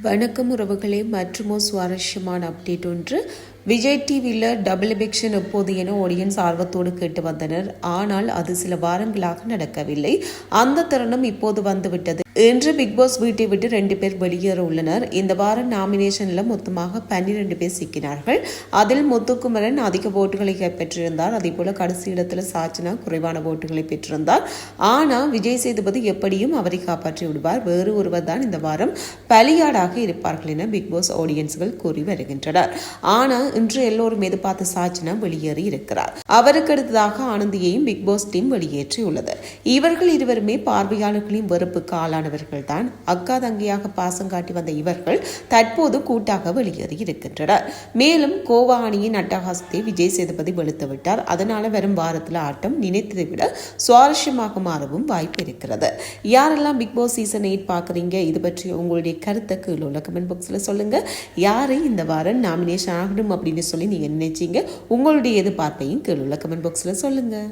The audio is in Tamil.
வணக்கம் உறவுகளே மற்றுமோ சுவாரஸ்யமான அப்டேட் ஒன்று. விஜய் டிவியில் டபுள் எபிக்ஷன் எப்போது என ஆடியன்ஸ் ஆர்வத்தோடு கேட்டு வந்தனர். ஆனால் அது சில வாரங்களாக நடக்கவில்லை. அந்த தருணம் இப்போது வந்துவிட்டது. இன்று பிக்பாஸ் வீட்டை விட்டு ரெண்டு பேர் வெளியேற உள்ளனர். இந்த வாரம் நாமினேஷனில் மொத்தமாக பன்னிரெண்டு பேர் சிக்கினார்கள். அதில் முத்துக்குமரன் அதிக ஓட்டுகளை பெற்றிருந்தார். அதே போல கடைசி இடத்துல சாச்சனா குறைவான ஓட்டுகளை பெற்றிருந்தார். ஆனால் விஜய் சேதுபதி எப்படியும் அவரை காப்பாற்றி விடுவார். வேறு ஒருவர் தான் இந்த வாரம் பலியாடாக இருப்பார்கள் என பிக்பாஸ் ஆடியன்ஸ்கள் கூறி வருகின்றனர். ஆனால் இன்று எல்லோரும் எதிர்பார்த்த சாச்சனா வெளியேறி இருக்கிறார். அவருக்கு அடுத்ததாக ஆனந்தியையும் பிக் பாஸ் டீம் வெளியேற்றியுள்ளது. இவர்கள் இருவருமே பார்வையாளர்களின் வெறுப்புக்கு ஆளானவர்கள் தான். அக்கா தங்கையாக பாசம் காட்டி வந்த இவர்கள் தற்போது கூட்டாக வெளியேறி இருக்கின்றனர். மேலும் கோவா அணியின் அட்டகாசத்தை விஜய் சேதுபதி வெளுத்துவிட்டார் அதனால வரும் வாரத்தில் ஆட்டம் நினைத்ததை விட சுவாரஸ்யமாக மாறவும் வாய்ப்பு இருக்கிறது. யாரெல்லாம் பிக் பாஸ் சீசன் எயிட் பார்க்குறீங்க? இது பற்றி உங்களுடைய கருத்தை கீழே உள்ள கமெண்ட் பாக்ஸில் சொல்லுங்க. யாரை இந்த வாரம் நாமினேஷன் ஆகணும் அப்படின்னு சொல்லி நீங்கள் நினைச்சீங்க. உங்களுடைய எதிர்பார்ப்பையும் கீழே உள்ள கமெண்ட் பாக்ஸில் சொல்லுங்கள்